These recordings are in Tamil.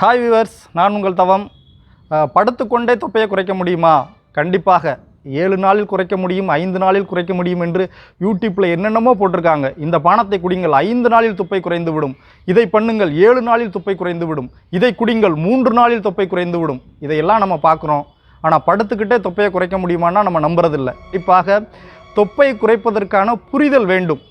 ஹாய் விவர்ஸ் நான் உங்கள் தவம். படுத்துக்கொண்டே தொப்பையை குறைக்க முடியுமா? கண்டிப்பாக. ஏழு நாளில் குறைக்க முடியும் ஐந்து நாளில் குறைக்க முடியும் என்று யூடியூப்பில் என்னென்னமோ போட்டிருக்காங்க. இந்த பானத்தை குடிங்கள் ஐந்து நாளில் தொப்பை குறைந்து விடும். இதை பண்ணுங்கள் ஏழு நாளில் துப்பை குறைந்து விடும். இதை குடிங்கள் மூன்று நாளில் தொப்பை குறைந்து விடும். இதையெல்லாம் நம்ம பார்க்குறோம். ஆனால் படுத்துக்கிட்டே தொப்பையை குறைக்க முடியுமான்னா நம்ம நம்புறதில்லை. குறிப்பாக தொப்பை குறைப்பதற்கான புரிதல் வேண்டும்.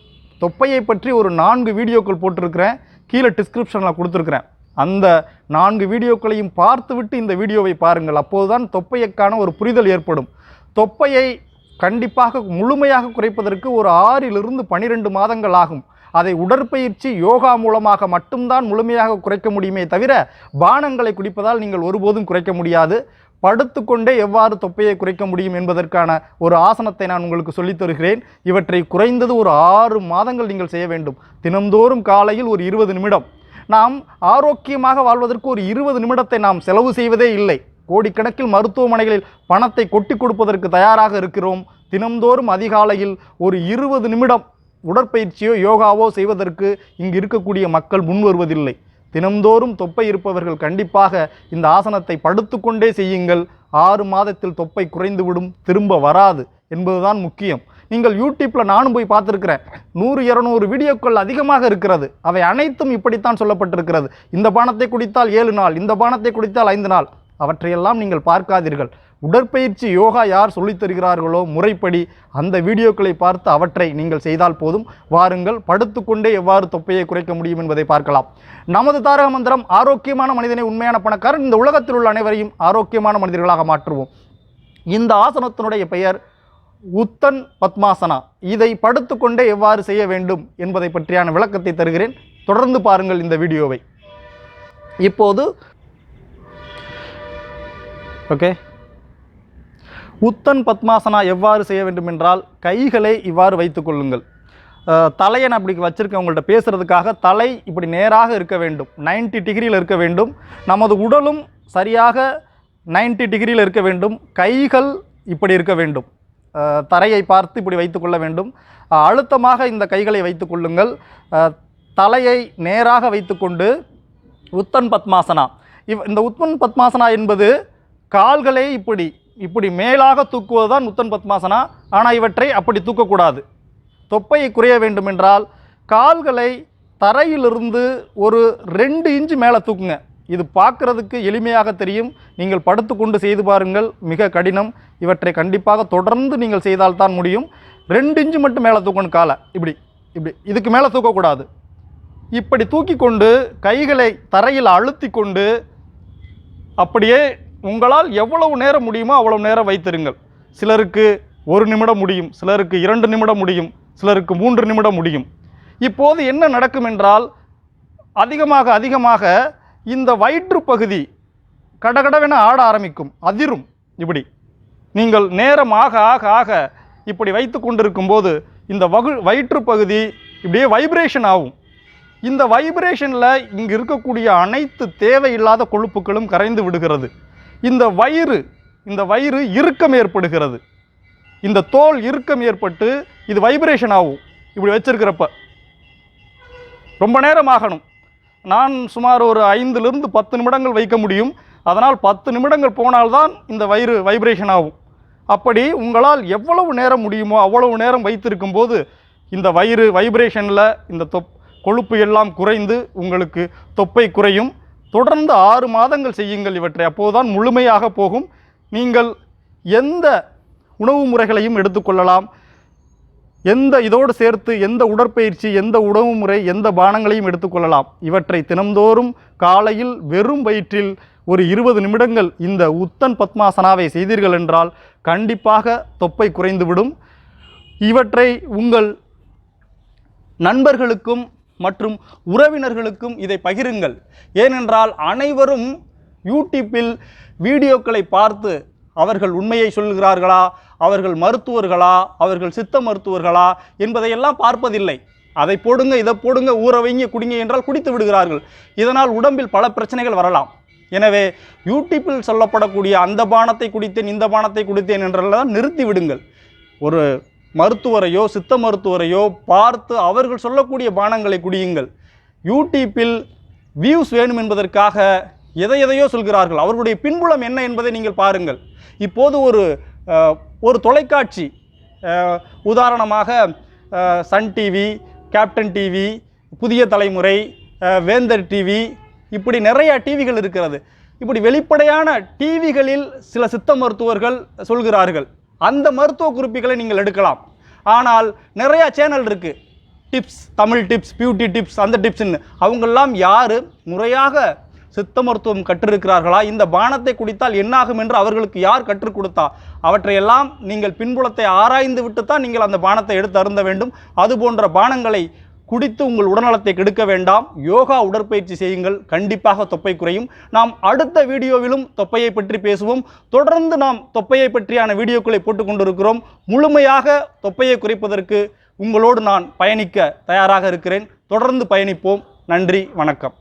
தொப்பையை பற்றி ஒரு நான்கு வீடியோக்கள் போட்டிருக்கிறேன். கீழே டிஸ்கிரிப்ஷனில் கொடுத்துருக்குறேன். அந்த நான்கு வீடியோக்களையும் பார்த்துவிட்டு இந்த வீடியோவை பாருங்கள். அப்போதுதான் தொப்பையக்கான ஒரு புரிதல் ஏற்படும். தொப்பையை கண்டிப்பாக முழுமையாக குறைப்பதற்கு ஒரு ஆறிலிருந்து பனிரெண்டு மாதங்கள் ஆகும். அதை உடற்பயிற்சி யோகா மூலமாக மட்டும்தான் முழுமையாக குறைக்க முடியுமே தவிர பானங்களை குடிப்பதால் நீங்கள் ஒருபோதும் குறைக்க முடியாது. படுத்துக்கொண்டே எவ்வாறு தொப்பையை குறைக்க முடியும் என்பதற்கான ஒரு ஆசனத்தை நான் உங்களுக்கு சொல்லித் தருகிறேன். இவற்றை குறைந்தது ஒரு ஆறு மாதங்கள் நீங்கள் செய்ய வேண்டும். தினந்தோறும் காலையில் ஒரு இருபது நிமிடம். நாம் ஆரோக்கியமாக வாழ்வதற்கு ஒரு இருபது நிமிடத்தை நாம் செலவு செய்வதே இல்லை. கோடிக்கணக்கில் மருத்துவமனைகளில் பணத்தை கொட்டி கொடுப்பதற்கு தயாராக இருக்கிறோம். தினந்தோறும் அதிகாலையில் ஒரு இருபது நிமிடம் உடற்பயிற்சியோ யோகாவோ செய்வதற்கு இங்கு இருக்கக்கூடிய மக்கள் முன்வருவதில்லை தினம்தோறும் தினந்தோறும் தொப்பை இருப்பவர்கள் கண்டிப்பாக இந்த ஆசனத்தை படுத்துக்கொண்டே செய்யுங்கள். ஆறு மாதத்தில் தொப்பை குறைந்துவிடும் திரும்ப வராது என்பதுதான் முக்கியம். நீங்கள் யூடியூப்பில் நானும் போய் பார்த்துருக்கிறேன். நூறு இரநூறு வீடியோக்கள் அதிகமாக இருக்கிறது. அவை அனைத்தும் இப்படித்தான் சொல்லப்பட்டிருக்கிறது. இந்த பானத்தை குடித்தால் ஏழு நாள் இந்த பானத்தை குடித்தால் ஐந்து நாள். அவற்றையெல்லாம் நீங்கள் பார்க்காதீர்கள். உடற்பயிற்சி யோகா யார் சொல்லித் தருகிறார்களோ முறைப்படி அந்த வீடியோக்களை பார்த்து அவற்றை நீங்கள் செய்தால் போதும். வாருங்கள் படுத்துக்கொண்டே எவ்வாறு தொப்பையை குறைக்க முடியும் என்பதை பார்க்கலாம். நமது தாரக மந்திரம் ஆரோக்கியமான மனிதனை உண்மையான பணக்காரன். இந்த உலகத்தில் உள்ள அனைவரையும் ஆரோக்கியமான மனிதர்களாக மாற்றுவோம். இந்த ஆசனத்தினுடைய பெயர் உத்தன் பத்மாசனா. இதை படுத்துக்கொண்டே எவ்வாறு செய்ய வேண்டும் என்பதை பற்றியான விளக்கத்தை தருகிறேன். தொடர்ந்து பாருங்கள் இந்த வீடியோவை. இப்போது ஓகே. உத்தன் பத்மாசனா எவ்வாறு செய்ய வேண்டும் என்றால் கைகளை இவ்வாறு வைத்துக் கொள்ளுங்கள். தலையை நான் இப்படி வச்சுருக்கேன் உங்கள்கிட்ட பேசுகிறதுக்காக தலை இப்படி நேராக இருக்க வேண்டும். 90 டிகிரியில் இருக்க வேண்டும். நமது உடலும் சரியாக 90 டிகிரியில் இருக்க வேண்டும். கைகள் இப்படி இருக்க வேண்டும். தரையை பார்த்து இப்படி வைத்துக்கொள்ள வேண்டும். அழுத்தமாக இந்த கைகளை வைத்து கொள்ளுங்கள். தலையை நேராக வைத்துக்கொண்டு உத்தன் பத்மாசனா. இவ் இந்த உத்தன் பத்மாசனா என்பது கால்களை இப்படி இப்படி மேலாக தூக்குவது தான் உத்தன் பத்மாசனா. ஆனால் இவற்றை அப்படி தூக்கக்கூடாது. தொப்பையை குறைய வேண்டுமென்றால் கால்களை தரையிலிருந்து ஒரு ரெண்டு இன்ச்சு மேலே தூக்குங்க. இது பார்க்குறதுக்கு எளிமையாக தெரியும். நீங்கள் படுத்துக்கொண்டு செய்து பாருங்கள் மிக கடினம். இவற்றை கண்டிப்பாக தொடர்ந்து நீங்கள் செய்தால்தான் முடியும். ரெண்டு இன்ச்சு மட்டும் மேலே தூக்கணும் காலை. இப்படி இப்படி. இதுக்கு மேலே தூக்கக்கூடாது. இப்படி தூக்கி கொண்டு கைகளை தரையில் அழுத்தி கொண்டு அப்படியே உங்களால் எவ்வளவு நேரம் முடியுமோ அவ்வளவு நேரம் வைத்திருங்கள். சிலருக்கு ஒரு நிமிடம் முடியும் சிலருக்கு இரண்டு நிமிடம் முடியும் சிலருக்கு மூன்று நிமிடம் முடியும். இப்போது என்ன நடக்கும் என்றால் அதிகமாக அதிகமாக இந்த வயிற்று பகுதி கடகடவென ஆட ஆரம்பிக்கும் அதிரும் இப்படி. நீங்கள் நேரம் ஆக ஆக ஆக இப்படி வைத்து கொண்டிருக்கும் போது இந்த வகு வயிற்று பகுதி இப்படியே வைப்ரேஷன் ஆகும். இந்த வைப்ரேஷனில் இங்கு இருக்கக்கூடிய அனைத்து தேவையில்லாத கொழுப்புகளும் கரைந்து விடுகிறது. இந்த வயிறு இந்த வயிறு இறுக்கம் ஏற்படுகிறது. இந்த தோல் இறுக்கம் ஏற்பட்டு இது வைப்ரேஷன் ஆகும். இப்படி வச்சிருக்கிறப்ப. ரொம்ப நேரம் ஆகணும். நான் சுமார் ஒரு ஐந்துலேருந்து பத்து நிமிடங்கள் வைக்க முடியும். அதனால் பத்து நிமிடங்கள் போனால்தான் இந்த வயிறு வைப்ரேஷன் ஆகும். அப்படி உங்களால் எவ்வளவு நேரம் முடியுமோ அவ்வளவு நேரம் வைத்திருக்கும் போது இந்த வயிறு வைப்ரேஷனில் இந்த தொப் கொழுப்பு எல்லாம் குறைந்து உங்களுக்கு தொப்பை குறையும். தொடர்ந்து ஆறு மாதங்கள் செய்யுங்கள் இவற்றை. அப்போதுதான் முழுமையாக போகும். நீங்கள் எந்த உணவு முறைகளையும் எடுத்துக்கொள்ளலாம் எந்த இதோடு சேர்த்து எந்த உடற்பயிற்சி எந்த உணவு முறை எந்த பானங்களையும் எடுத்துக்கொள்ளலாம் இவற்றை தினம்தோறும் காலையில் வெறும் வயிற்றில் ஒரு இருபது நிமிடங்கள் இந்த உத்தன் பத்மாசனாவை செய்தீர்கள் என்றால் கண்டிப்பாக தொப்பை குறைந்துவிடும். இவற்றை உங்கள் நண்பர்களுக்கும் மற்றும் உறவினர்களுக்கும் இதை பகிருங்கள். ஏனென்றால் அனைவரும் யூடியூப்பில் வீடியோக்களை பார்த்து அவர்கள் உண்மையை சொல்கிறார்களா? அவர்கள் மருத்துவர்களா? அவர்கள் சித்த மருத்துவர்களா? என்பதையெல்லாம் பார்ப்பதில்லை. அதை போடுங்க இதை போடுங்க ஊற வைங்க குடிங்க என்றால் குடித்து விடுகிறார்கள். இதனால் உடம்பில் பல பிரச்சனைகள் வரலாம். எனவே யூடியூப்பில் சொல்லப்படக்கூடிய அந்த பானத்தை குடித்தேன் இந்த பானத்தை குடித்தேன் என்றெல்லாம் நிறுத்தி விடுங்கள். ஒரு மருத்துவரையோ சித்த மருத்துவரையோ பார்த்து அவர்கள் சொல்லக்கூடிய பானங்களை குடியுங்கள். யூடியூப்பில் வியூஸ் வேணும் என்பதற்காக எதை எதையோ சொல்கிறார்கள். அவர்களுடைய பின்புலம் என்ன என்பதை நீங்கள் பாருங்கள். இப்போது ஒரு ஒரு தொலைக்காட்சி. உதாரணமாக சன் டிவி கேப்டன் டிவி புதிய தலைமுறை வேந்தர் டிவி இப்படி நிறைய டிவிகள் இருக்கிறது. இப்படி வெளிப்படையான டிவிகளில் சில சித்த மருத்துவர்கள் சொல்கிறார்கள். அந்த மருத்துவ குறிப்புகளை நீங்கள் எடுக்கலாம். ஆனால் நிறையா சேனல் இருக்குது tips Tamil tips beauty tips அந்த டிப்ஸ்ன்னு அவங்கெல்லாம் யார்? முறையாக சித்த மருத்துவம் கற்றிருக்கிறார்களா? இந்த பானத்தை குடித்தால் என்னாகும் என்று அவர்களுக்கு யார் கற்றுக் கொடுத்தா? அவற்றையெல்லாம் நீங்கள் பின்புலத்தை ஆராய்ந்து விட்டு தான் நீங்கள் அந்த பானத்தை எடுத்து அருந்த வேண்டும். அது போன்ற பானங்களை குடித்து உங்கள் உடல்நலத்தை கெடுக்க வேண்டாம். யோகா உடற்பயிற்சி செய்யுங்கள். கண்டிப்பாக தொப்பை குறையும். நாம் அடுத்த வீடியோவிலும் தொப்பையை பற்றி பேசுவோம். தொடர்ந்து நாம் தொப்பையை பற்றியான வீடியோக்களை போட்டுக் கொண்டிருக்கிறோம். முழுமையாக தொப்பையை குறைப்பதற்கு உங்களோடு நான் பயணிக்க தயாராக இருக்கிறேன். தொடர்ந்து பயணிப்போம். நன்றி. வணக்கம்.